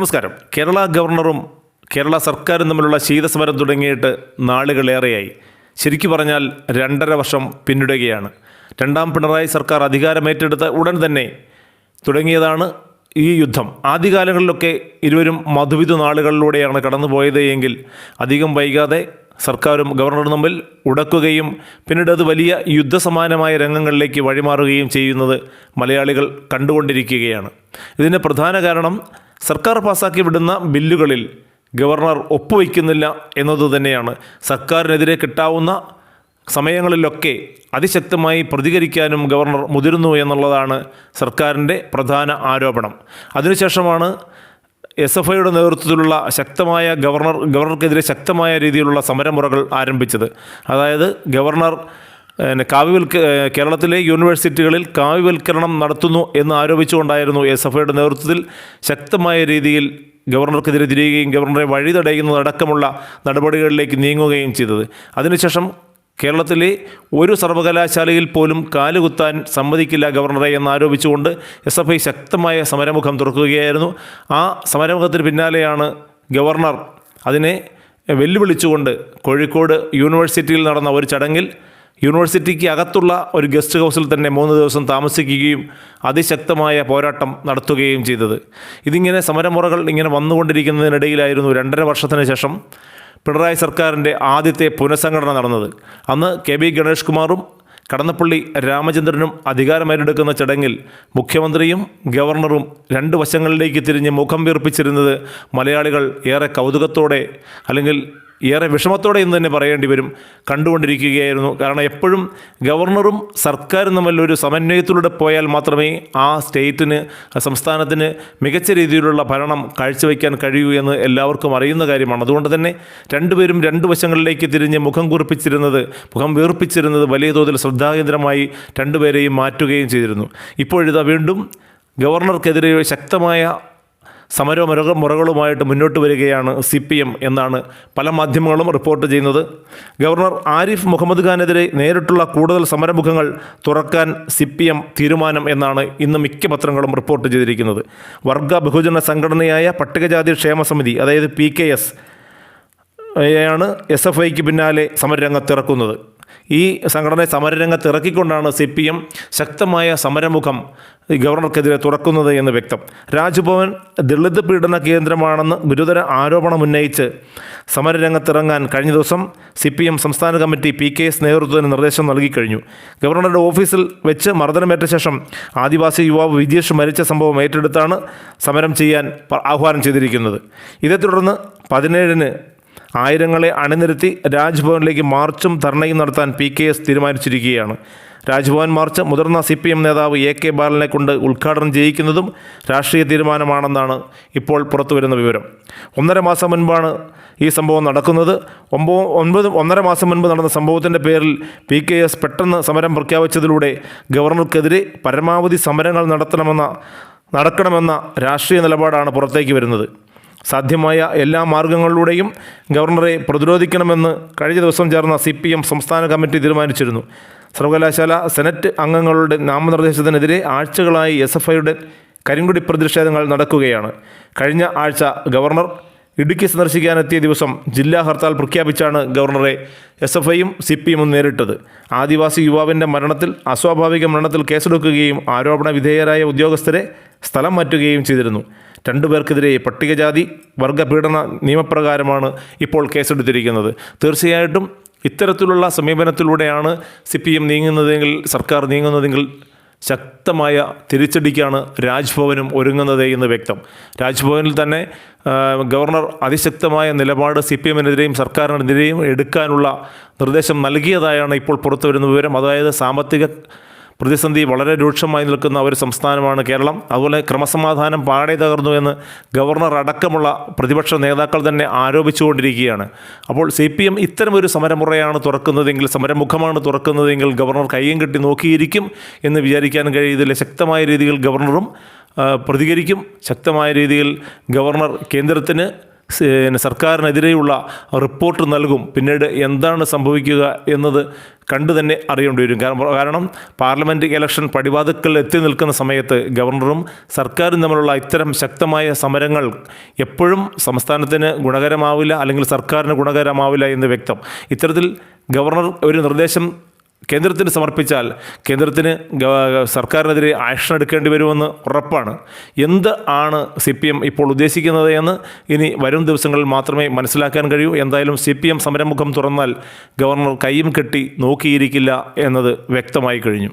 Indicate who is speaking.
Speaker 1: നമസ്കാരം. കേരള ഗവർണറും കേരള സർക്കാരും തമ്മിലുള്ള ശീതസമരം തുടങ്ങിയിട്ട് നാളുകളേറെയായി. ശരിക്കു പറഞ്ഞാൽ രണ്ടര വർഷം പിന്നിടുകയാണ്. രണ്ടാം പിണറായി സർക്കാർ അധികാരമേറ്റെടുത്ത ഉടൻ തന്നെ തുടങ്ങിയതാണ് ഈ യുദ്ധം. ആദ്യകാലങ്ങളിലൊക്കെ ഇരുവരും മധുവിധ നാളുകളിലൂടെയാണ് കടന്നുപോയത് എങ്കിൽ അധികം വൈകാതെ സർക്കാരും ഗവർണറും തമ്മിൽ ഉടക്കുകയും പിന്നീട് അത് വലിയ യുദ്ധസമാനമായ രംഗങ്ങളിലേക്ക് വഴിമാറുകയും ചെയ്യുന്നത് മലയാളികൾ കണ്ടുകൊണ്ടിരിക്കുകയാണ്. ഇതിന് പ്രധാന കാരണം സർക്കാർ പാസാക്കി വിടുന്ന ബില്ലുകളിൽ ഗവർണർ ഒപ്പുവയ്ക്കുന്നില്ല എന്നത് തന്നെയാണ്. സർക്കാരിനെതിരെ കിട്ടാവുന്ന സമയങ്ങളിലൊക്കെ അതിശക്തമായി പ്രതികരിക്കാനും ഗവർണർ മുതിരുന്നു എന്നുള്ളതാണ് സർക്കാരിന്റെ പ്രധാന ആരോപണം. അതിനുശേഷമാണ് എസ് എഫ് ഐയുടെ നേതൃത്വത്തിലുള്ള ശക്തമായ ഗവർണർ ഗവർണർക്കെതിരെ ശക്തമായ രീതിയിലുള്ള സമരമുറകൾ ആരംഭിച്ചത്. അതായത് ഗവർണർ കാവ്യവൽക്ക കേരളത്തിലെ യൂണിവേഴ്സിറ്റികളിൽ കാവ്യവൽക്കരണം നടത്തുന്നു എന്ന് ആരോപിച്ചുകൊണ്ടായിരുന്നു എസ് എഫ് ഐയുടെ നേതൃത്വത്തിൽ ശക്തമായ രീതിയിൽ ഗവർണർക്കെതിരെ തിരിയുകയും ഗവർണറെ വഴി തടയുന്നതടക്കമുള്ള നടപടികളിലേക്ക് നീങ്ങുകയും ചെയ്തത്. അതിനുശേഷം കേരളത്തിലെ ഒരു സർവകലാശാലയിൽ പോലും കാലുകുത്താൻ സമ്മതിക്കില്ല ഗവർണറെ എന്നാരോപിച്ചുകൊണ്ട് എസ് എഫ് ഐ ശക്തമായ സമരമുഖം തുറക്കുകയായിരുന്നു. ആ സമരമുഖത്തിന് പിന്നാലെയാണ് ഗവർണർ അതിനെ വെല്ലുവിളിച്ചുകൊണ്ട് കോഴിക്കോട് യൂണിവേഴ്സിറ്റിയിൽ നടന്ന ഒരു ചടങ്ങിൽ യൂണിവേഴ്സിറ്റിക്ക് അകത്തുള്ള ഒരു ഗസ്റ്റ് ഹൗസിൽ തന്നെ മൂന്ന് ദിവസം താമസിക്കുകയും അതിശക്തമായ പോരാട്ടം നടത്തുകയും ചെയ്തത്. ഇതിങ്ങനെ സമരമുറകൾ ഇങ്ങനെ വന്നുകൊണ്ടിരിക്കുന്നതിനിടയിലായിരുന്നു രണ്ടര വർഷത്തിന് ശേഷം പിണറായി സർക്കാരിന്റെ ആദ്യത്തെ പുനഃസംഘടന നടന്നത്. അന്ന് കെ ബി ഗണേഷ് കുമാറും കടന്നപ്പള്ളി രാമചന്ദ്രനും അധികാരമേറ്റെടുക്കുന്ന ചടങ്ങിൽ മുഖ്യമന്ത്രിയും ഗവർണറും രണ്ട് വശങ്ങളിലേക്ക് തിരിഞ്ഞ് മുഖം വീർപ്പിച്ചിരുന്നത് മലയാളികൾ ഏറെ കൗതുകത്തോടെ അല്ലെങ്കിൽ ഏറെ വിഷമത്തോടെ എന്ന് തന്നെ പറയേണ്ടി വരും. കണ്ടുകൊണ്ടിരിക്കുകയായിരുന്നു. കാരണം എപ്പോഴും ഗവർണറും സർക്കാരും തമ്മിൽ ഒരു സമന്വയത്തിലൂടെ പോയാൽ മാത്രമേ ആ സ്റ്റേറ്റിന് സംസ്ഥാനത്തിന് മികച്ച രീതിയിലുള്ള ഭരണം കാഴ്ചവെക്കാൻ കഴിയൂ എന്ന് എല്ലാവർക്കും അറിയുന്ന കാര്യമാണ്. അതുകൊണ്ട് തന്നെ രണ്ടുപേരും രണ്ട് വശങ്ങളിലേക്ക് തിരിഞ്ഞ് മുഖം കുറിപ്പിച്ചിരുന്നത് മുഖം വീർപ്പിച്ചിരുന്നത് വലിയ തോതിൽ ശ്രദ്ധാകേന്ദ്രമായി രണ്ടുപേരെയും മാറ്റുകയും ചെയ്തിരുന്നു. ഇപ്പോഴിതാ വീണ്ടും ഗവർണർക്കെതിരെ ശക്തമായ സമര മുറക മുറകളുമായിട്ട് മുന്നോട്ട് വരികയാണ് സി പി എം എന്നാണ് പല മാധ്യമങ്ങളും റിപ്പോർട്ട് ചെയ്യുന്നത്. ഗവർണർ ആരിഫ് മുഹമ്മദ് ഖാനെതിരെ നേരിട്ടുള്ള കൂടുതൽ സമരമുഖങ്ങൾ തുറക്കാൻ സി പി എം തീരുമാനം എന്നാണ് ഇന്ന് മിക്ക പത്രങ്ങളും റിപ്പോർട്ട് ചെയ്തിരിക്കുന്നത്. വർഗ ബഹുജന സംഘടനയായ പട്ടികജാതി ക്ഷേമ സമിതി അതായത് പി കെ എസ് ആണ് എസ് എഫ് ഐക്ക് പിന്നാലെ സമരരംഗത്തിറക്കുന്നത് ഈ സംഘടനയെ സമരരംഗത്ത് ഇറക്കിക്കൊണ്ടാണ് സി പി എം ശക്തമായ സമരമുഖം ഗവർണർക്കെതിരെ തുറക്കുന്നത് എന്ന് വ്യക്തം. രാജ്ഭവൻ ദളിത് പീഡന കേന്ദ്രമാണെന്ന് ഗുരുതര ആരോപണം ഉന്നയിച്ച് സമരരംഗത്തിറങ്ങാൻ കഴിഞ്ഞ ദിവസം സി പി എം സംസ്ഥാന കമ്മിറ്റി പി കെ എസ് നേതൃത്വത്തിന് നിർദ്ദേശം നൽകിക്കഴിഞ്ഞു ഗവർണറുടെ ഓഫീസിൽ വെച്ച് മർദ്ദനമേറ്റ ശേഷം ആദിവാസി യുവാവ് വിജേഷ് മരിച്ച സംഭവം ഏറ്റെടുത്താണ് സമരം ചെയ്യാൻ ആഹ്വാനം ചെയ്തിരിക്കുന്നത്. ഇതേ തുടർന്ന് പതിനേഴിന് ആയിരങ്ങളെ അണിനിരത്തി രാജ്ഭവനിലേക്ക് മാർച്ചും ധർണയും നടത്താൻ പി കെ എസ് തീരുമാനിച്ചിരിക്കുകയാണ്. രാജ്ഭവൻ മാർച്ച് മുതിർന്ന സി പി എം നേതാവ് എ കെ ബാലനെ കൊണ്ട് ഉദ്ഘാടനം ചെയ്യിക്കുന്നതും രാഷ്ട്രീയ തീരുമാനമാണെന്നാണ് ഇപ്പോൾ പുറത്തുവരുന്ന വിവരം. ഒന്നര മാസം മുൻപാണ് ഈ സംഭവം നടക്കുന്നത്. ഒമ്പത് ഒൻപത് ഒന്നര മാസം മുൻപ് നടന്ന സംഭവത്തിന്റെ പേരിൽ പി കെ എസ് പെട്ടെന്ന് സമരം പ്രഖ്യാപിച്ചതിലൂടെ ഗവർണർക്കെതിരെ പരമാവധി സമരങ്ങൾ നടത്തണമെന്ന നടക്കണമെന്ന രാഷ്ട്രീയ നിലപാടാണ് പുറത്തേക്ക് വരുന്നത്. സാധ്യമായ എല്ലാ മാർഗങ്ങളിലൂടെയും ഗവർണറെ പ്രതിരോധിക്കണമെന്ന് കഴിഞ്ഞ ദിവസം ചേർന്ന സി പി എം സംസ്ഥാന കമ്മിറ്റി തീരുമാനിച്ചിരുന്നു. സർവകലാശാല സെനറ്റ് അംഗങ്ങളുടെ നാമനിർദ്ദേശത്തിനെതിരെ ആഴ്ചകളായി എസ് എഫ് ഐയുടെ കരിങ്കുടി പ്രതിഷേധങ്ങൾ നടക്കുകയാണ്. കഴിഞ്ഞ ആഴ്ച ഗവർണർ ഇടുക്കി സന്ദർശിക്കാനെത്തിയ ദിവസം ജില്ലാ ഹർത്താൽ പ്രഖ്യാപിച്ചാണ് ഗവർണറെ എസ് എഫ് ഐയും സി പി എമ്മും നേരിട്ടത്. ആദിവാസി യുവാവിന്റെ മരണത്തിൽ അസ്വാഭാവിക മരണത്തിൽ കേസെടുക്കുകയും ആരോപണ വിധേയരായ ഉദ്യോഗസ്ഥരെ സ്ഥലം മാറ്റുകയും ചെയ്തിരുന്നു. രണ്ടുപേർക്കെതിരെ പട്ടികജാതി വർഗപീഡന നിയമപ്രകാരമാണ് ഇപ്പോൾ കേസെടുത്തിരിക്കുന്നത്. തീർച്ചയായിട്ടും ഇത്തരത്തിലുള്ള സമീപനത്തിലൂടെയാണ് സി പി എം നീങ്ങുന്നതെങ്കിൽ സർക്കാർ നീങ്ങുന്നതെങ്കിൽ ശക്തമായ തിരിച്ചടിക്കാണ് രാജ്ഭവനും ഒരുങ്ങുന്നത് എന്ന് വ്യക്തം. രാജ്ഭവനിൽ തന്നെ ഗവർണർ അതിശക്തമായ നിലപാട് സി പി എമ്മിനെതിരെയും സർക്കാരിനെതിരെയും എടുക്കാനുള്ള നിർദ്ദേശം നൽകിയതായാണ് ഇപ്പോൾ പുറത്തു വരുന്ന വിവരം. അതായത് സാമ്പത്തിക പ്രതിസന്ധി വളരെ രൂക്ഷമായി നിൽക്കുന്ന ഒരു സംസ്ഥാനമാണ് കേരളം. അതുപോലെ ക്രമസമാധാനം പാടെ തകർന്നു എന്ന് ഗവർണർ അടക്കമുള്ള പ്രതിപക്ഷ നേതാക്കൾ തന്നെ ആരോപിച്ചുകൊണ്ടിരിക്കുകയാണ്. അപ്പോൾ സി പി എം ഇത്തരമൊരു സമരമുറയാണ് തുറക്കുന്നതെങ്കിൽ സമരമുഖമാണ് തുറക്കുന്നതെങ്കിൽ ഗവർണർ കയ്യും കെട്ടി നോക്കിയിരിക്കും എന്ന് വിചാരിക്കാൻ കഴിയുന്നില്ല ശക്തമായ രീതിയിൽ ഗവർണറും പ്രതികരിക്കും. ശക്തമായ രീതിയിൽ ഗവർണർ കേന്ദ്രത്തിന് സർക്കാരിനെതിരെയുള്ള റിപ്പോർട്ട് നൽകും. പിന്നീട് എന്താണ് സംഭവിക്കുക എന്നത് കണ്ടു തന്നെ അറിയേണ്ടി വരും. കാരണം പാർലമെന്റ് ഇലക്ഷൻ പടിവാതുക്കൾ എത്തി നിൽക്കുന്ന സമയത്ത് ഗവർണറും സർക്കാരും തമ്മിലുള്ള ഇത്തരം ശക്തമായ സമരങ്ങൾ എപ്പോഴും സംസ്ഥാനത്തിന് ഗുണകരമാവില്ല അല്ലെങ്കിൽ സർക്കാരിന് ഗുണകരമാവില്ല എന്ന് വ്യക്തം. ഇത്തരത്തിൽ ഗവർണർ ഒരു നിർദ്ദേശം കേന്ദ്രത്തിന് സമർപ്പിച്ചാൽ കേന്ദ്രത്തിന് സർക്കാരിനെതിരെ ആക്ഷൻ എടുക്കേണ്ടി വരുമെന്ന് ഉറപ്പാണ്. എന്ത് ആണ് സി പി എം ഇപ്പോൾ ഉദ്ദേശിക്കുന്നത് എന്ന് ഇനി വരും ദിവസങ്ങളിൽ മാത്രമേ മനസ്സിലാക്കാൻ കഴിയൂ. എന്തായാലും സി പി എം സമരമുഖം തുറന്നാൽ ഗവർണർ കൈയും കെട്ടി നോക്കിയിരിക്കില്ല എന്നത് വ്യക്തമായി കഴിഞ്ഞു.